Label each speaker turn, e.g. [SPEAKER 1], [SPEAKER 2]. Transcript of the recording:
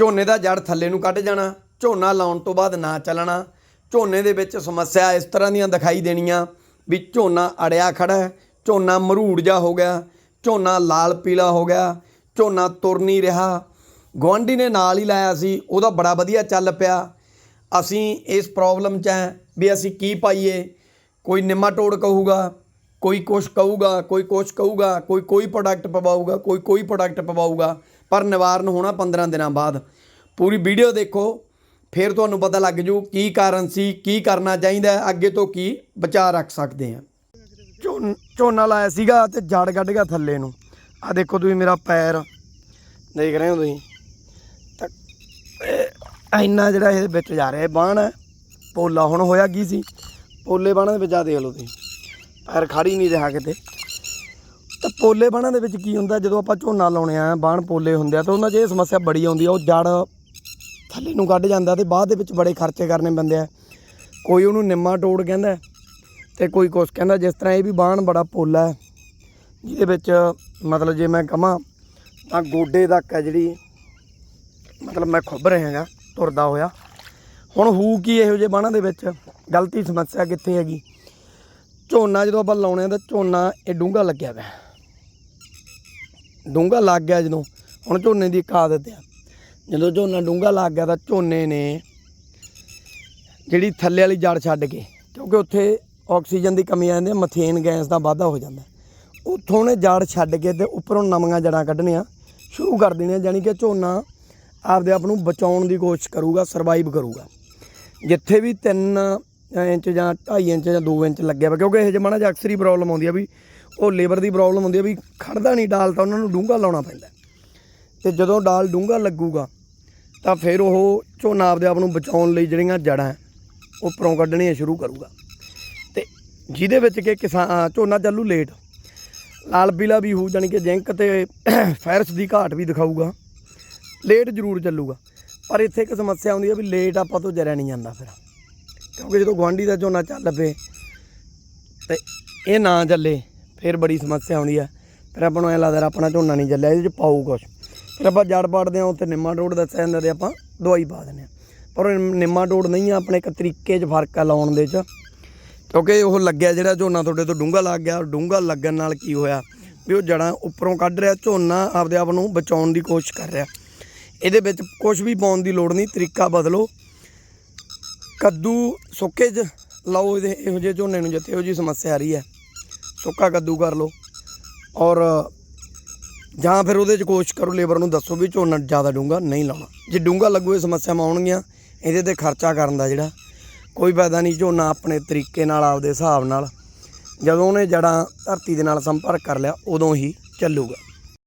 [SPEAKER 1] ਝੋਨੇ ਦਾ ਜੜ ਥੱਲੇ ਨੂੰ ਕੱਢ ਜਾਣਾ, ਝੋਨਾ ਲਾਉਣ ਤੋਂ ਬਾਅਦ ਨਾ ਚੱਲਣਾ। ਝੋਨੇ ਦੇ ਵਿੱਚ ਸਮੱਸਿਆ ਇਸ ਤਰ੍ਹਾਂ ਦੀਆਂ ਦਿਖਾਈ ਦੇਣੀਆਂ ਵੀ ਝੋਨਾ ਅੜਿਆ ਖੜਾ ਹੈ, ਝੋਨਾ ਮਰੂੜ ਜਾ ਹੋ ਗਿਆ, ਝੋਨਾ ਲਾਲ ਪੀਲਾ ਹੋ ਗਿਆ, ਝੋਨਾ ਤੁਰ ਨਹੀਂ ਰਿਹਾ। ਗੁਆਂਢੀ ਨੇ ਨਾਲ ਹੀ ਲਾਇਆ ਸੀ, ਉਹਦਾ ਬੜਾ ਵਧੀਆ ਚੱਲ ਪਿਆ। ਅਸੀਂ ਇਸ ਪ੍ਰੋਬਲਮ 'ਚ ਹੈ ਵੀ ਅਸੀਂ ਕੀ ਪਾਈਏ? ਕੋਈ ਨਿਮਾਟੋਡ ਕਹੂਗਾ, ਕੋਈ ਕੁਛ ਕਹੂਗਾ, ਕੋਈ ਕੁਛ ਕਹੂਗਾ, ਕੋਈ ਕੋਈ ਪ੍ਰੋਡਕਟ ਪਵਾਊਗਾ, ਕੋਈ ਕੋਈ ਪ੍ਰੋਡਕਟ ਪਵਾਊਗਾ। ਪਰ ਨਿਵਾਰਨ ਹੋਣਾ 15 ਦਿਨਾਂ ਬਾਅਦ। ਪੂਰੀ ਵੀਡੀਓ ਦੇਖੋ, ਫਿਰ ਤੁਹਾਨੂੰ ਪਤਾ ਲੱਗ ਜੂ ਕੀ ਕਾਰਨ ਸੀ, ਕੀ ਕਰਨਾ ਚਾਹੀਦਾ, ਅੱਗੇ ਤੋਂ ਕੀ ਬਚਾਅ ਰੱਖ ਸਕਦੇ ਆ। ਝੋਨ- ਝੋਨਾ ਲਾਇਆ ਸੀਗਾ ਤੇ ਜੜ ਕੱਢ ਗਿਆ ਥੱਲੇ ਨੂੰ। ਆ ਦੇਖੋ ਤੁਸੀਂ ਮੇਰਾ ਪੈਰ। ਦੇਖ ਰਹੇ ਹੋ ਤੁਸੀਂ? ਤਾਂ ਇੰਨਾ ਜਿਹੜਾ ਇਹ ਵਿੱਚ ਜਾ ਰਿਹਾ, ਇਹ ਬਾਣ ਹੈ। ਪੋਲਾ ਹੁਣ ਹੋਇਆ ਕੀ ਸੀ? ਪੋਲੇ ਬਾਣਾਂ ਦੇ ਵਿੱਚ ਆ ਦੇਖ ਲਓ ਤੁਸੀਂ। ਪੈਰ ਖੜੀ ਨਹੀਂ ਰਿਹਾ ਕਿਤੇ। ਪੋਲੇ ਬਾਣਾਂ ਦੇ ਵਿੱਚ ਕੀ ਹੁੰਦਾ, ਜਦੋਂ ਆਪਾਂ ਝੋਨਾ ਲਾਉਣੇ ਆ, ਬਾਣ ਪੋਲੇ ਹੁੰਦੇ ਆ, ਤਾਂ ਉਹਨਾਂ 'ਚ ਇਹ ਸਮੱਸਿਆ ਬੜੀ ਆਉਂਦੀ ਆ, ਉਹ ਜੜ ਥੱਲੇ ਨੂੰ ਕੱਢ ਜਾਂਦਾ ਤੇ ਬਾਅਦ ਦੇ ਵਿੱਚ ਬੜੇ ਖਰਚੇ ਕਰਨੇ ਪੈਂਦੇ ਆ। ਕੋਈ ਉਹਨੂੰ ਨਿੰਮਾ ਟੋੜ ਕਹਿੰਦਾ ਤੇ ਕੋਈ ਕੁਛ ਕਹਿੰਦਾ, ਜਿਸ ਤਰ੍ਹਾਂ ਇਹ ਵੀ ਬਾਣ ਬੜਾ ਪੋਲਾ ਹੈ, ਜਿਹਦੇ ਵਿੱਚ ਮਤਲਬ ਜੇ ਮੈਂ ਕਹਾਂ ਤਾਂ ਗੋਡੇ ਤੱਕ ਹੈ ਜਿਹੜੀ, ਮਤਲਬ ਮੈਂ ਖੁੱਭ ਹੈਗਾ, ਤੁਰਦਾ ਹੋਇਆ। ਹੁਣ ਹੂ ਕੀ ਇਹੋ ਜਿਹੇ ਬਾਣਾਂ ਦੇ ਵਿੱਚ? ਗਲਤੀ ਸਮੱਸਿਆ ਕਿੱਥੇ ਹੈਗੀ? ਝੋਨਾ ਜਦੋਂ ਆਪਾਂ ਲਾਉਣੇ ਆ ਤਾਂ ਝੋਨਾ ਇਹ ਡੂੰਘਾ ਲੱਗਿਆ ਪਿਆ। ਡੂੰਘਾ ਲੱਗ ਗਿਆ ਜਦੋਂ, ਹੁਣ ਝੋਨੇ ਦੀ ਇੱਕ ਆਦਤ ਆ। ਜਦੋਂ ਝੋਨਾ ਡੂੰਘਾ ਲੱਗ ਗਿਆ ਤਾਂ ਝੋਨੇ ਨੇ ਜਿਹੜੀ ਥੱਲੇ ਵਾਲੀ ਜੜ ਛੱਡ ਕੇ, ਕਿਉਂਕਿ ਉੱਥੇ ਆਕਸੀਜਨ ਦੀ ਕਮੀ ਆ ਜਾਂਦੀ ਹੈ ਮਥੇਨ ਗੈਸ ਦਾ ਵਾਧਾ ਹੋ ਜਾਂਦਾ। ਉੱਥੋਂ ਨੇ ਜੜ ਛੱਡ ਕੇ ਤੇ ਉੱਪਰੋਂ ਨਵੀਆਂ ਜੜਾਂ ਕੱਢਣੀਆਂ, ਸ਼ੁਰੂ ਕਰ ਦੇਣੀਆਂ ਯਾਨੀ ਕਿ ਝੋਨਾ ਆਪਦੇ ਆਪ ਨੂੰ ਬਚਾਉਣ ਦੀ ਕੋਸ਼ਿਸ਼ ਕਰੂਗਾ ਸਰਵਾਈਵ ਕਰੂਗਾ। ਜਿੱਥੇ ਵੀ 3 ਇੰਚ ਜਾਂ 2.5 ਇੰਚ ਜਾਂ 2 ਇੰਚ ਲੱਗਿਆ ਵਾ, ਕਿਉਂਕਿ ਇਹ ਜਮਾਨਾ ਚ ਅਕਸਰ ਹੀ ਪ੍ਰੋਬਲਮ ਆਉਂਦੀ ਆ ਵੀ ਉਹ ਲੇਬਰ ਦੀ ਪ੍ਰੋਬਲਮ ਹੁੰਦੀ ਹੈ ਵੀ ਖੜਦਾ ਨਹੀਂ ਡਾਲ ਤਾਂ ਉਹਨਾਂ ਨੂੰ ਡੂੰਘਾ ਲਾਉਣਾ ਪੈਂਦਾ ਤੇ ਜਦੋਂ ਡਾਲ ਡੂੰਘਾ ਲੱਗੂਗਾ ਤਾਂ ਫਿਰ ਉਹ ਝੋਨਾ ਆਪਦੇ ਆਪ ਨੂੰ ਬਚਾਉਣ ਲਈ ਜਿਹੜੀਆਂ ਜੜਾਂ ਹੈ, ਉੱਪਰੋਂ ਕੱਢਣੀਆਂ ਸ਼ੁਰੂ ਕਰੂਗਾ। ਤੇ ਜਿਹਦੇ ਵਿੱਚ ਕਿ ਕਿਸਾਨ ਝੋਨਾ ਚੱਲੂ ਲੇਟ ਲਾਲ ਪੀਲਾ ਵੀ ਹੋ ਜਾਣੀ ਕਿ ਜਿੰਕ ਤੇ ਫੈਰਸ ਦੀ ਘਾਟ ਵੀ ਦਿਖਾਊਗਾ। ਲੇਟ ਜ਼ਰੂਰ ਚੱਲੂਗਾ। ਪਰ ਇੱਥੇ ਇੱਕ ਸਮੱਸਿਆ ਆਉਂਦੀ ਹੈ ਵੀ ਲੇਟ ਆਪਾਂ ਤੋਂ ਜਰਿਆ ਨਹੀਂ ਜਾਂਦਾ ਫਿਰ। ਕਿਉਂਕਿ ਜਦੋਂ ਗੁਆਂਢੀ ਦਾ ਝੋਨਾ ਚੱਲ ਪਏ ਤੇ ਇਹ ਨਾ ਚੱਲੇ ਫਿਰ ਬੜੀ ਸਮੱਸਿਆ ਆਉਂਦੀ ਹੈ ਫਿਰ ਆਪਾਂ ਨੂੰ ਐ ਲੱਗਦਾ ਆਪਣਾ ਝੋਨਾ ਨਹੀਂ ਚੱਲਿਆ ਇਹਦੇ ਚ ਪਾਉ ਕੁਛ। ਫਿਰ ਆਪਾਂ ਜੜ ਪਾੜਦੇ ਹਾਂ ਉੱਥੇ ਨਿੰਮਾ ਟੋੜ ਦੱਸਿਆ ਜਾਂਦਾ ਤੇ ਆਪਾਂ ਦਵਾਈ ਪਾ ਦਿੰਦੇ ਹਾਂ ਪਰ ਉਹ ਨਿੰਮਾ ਟੋੜ ਨਹੀਂ ਆ, ਆਪਣੇ ਇੱਕ ਤਰੀਕੇ 'ਚ ਫ਼ਰਕ ਆ ਲਾਉਣ ਦੇ 'ਚ। ਕਿਉਂਕਿ ਉਹ ਲੱਗਿਆ ਜਿਹੜਾ ਝੋਨਾ ਤੁਹਾਡੇ ਤੋਂ ਡੂੰਘਾ ਲੱਗ ਗਿਆ, ਡੂੰਘਾ ਲੱਗਣ ਨਾਲ ਕੀ ਹੋਇਆ? ਵੀ ਉਹ ਜੜਾਂ ਉੱਪਰੋਂ ਕੱਢ ਰਿਹਾ, ਝੋਨਾ ਆਪਦੇ ਆਪ ਨੂੰ ਬਚਾਉਣ ਦੀ ਕੋਸ਼ਿਸ਼ ਕਰ ਰਿਹਾ। ਇਹਦੇ ਵਿੱਚ ਕੁਝ ਵੀ ਪਾਉਣ ਦੀ ਲੋੜ ਨਹੀਂ, ਤਰੀਕਾ ਬਦਲੋ। ਕੱਦੂ ਸੁੱਕੇ 'ਚ, ਲਾਓ ਇਹਦੇ ਇਹੋ ਜਿਹੇ ਝੋਨੇ ਨੂੰ ਜਿੱਥੇ ਇਹੋ ਜਿਹੀ ਸਮੱਸਿਆ ਆ ਰਹੀ ਹੈ ਸੁੱਕਾ ਕੱਦੂ ਕਰ ਲਓ ਔਰ ਜਾਂ ਫਿਰ ਉਹਦੇ 'ਚ ਕੋਸ਼ਿਸ਼ ਕਰੋ ਲੇਬਰ ਨੂੰ ਦੱਸੋ ਵੀ ਝੋਨਾ ਜ਼ਿਆਦਾ ਡੂੰਘਾ ਨਹੀਂ ਲਾਉਣਾ। ਜੇ ਡੂੰਘਾ ਲੱਗੂ, ਇਹ ਸਮੱਸਿਆਵਾਂ ਆਉਣਗੀਆਂ, ਇਹਦੇ ਤੇ ਖਰਚਾ ਕਰਨ ਦਾ ਜਿਹੜਾ, ਕੋਈ ਫਾਇਦਾ ਨਹੀਂ ਝੋਨਾ ਆਪਣੇ ਤਰੀਕੇ ਨਾਲ, ਆਪਦੇ ਹਿਸਾਬ ਨਾਲ, ਜਦੋਂ ਉਹਨੇ ਜੜਾਂ ਧਰਤੀ ਦੇ ਨਾਲ ਸੰਪਰਕ ਕਰ ਲਿਆ, ਉਦੋਂ ਹੀ ਚੱਲੂਗਾ।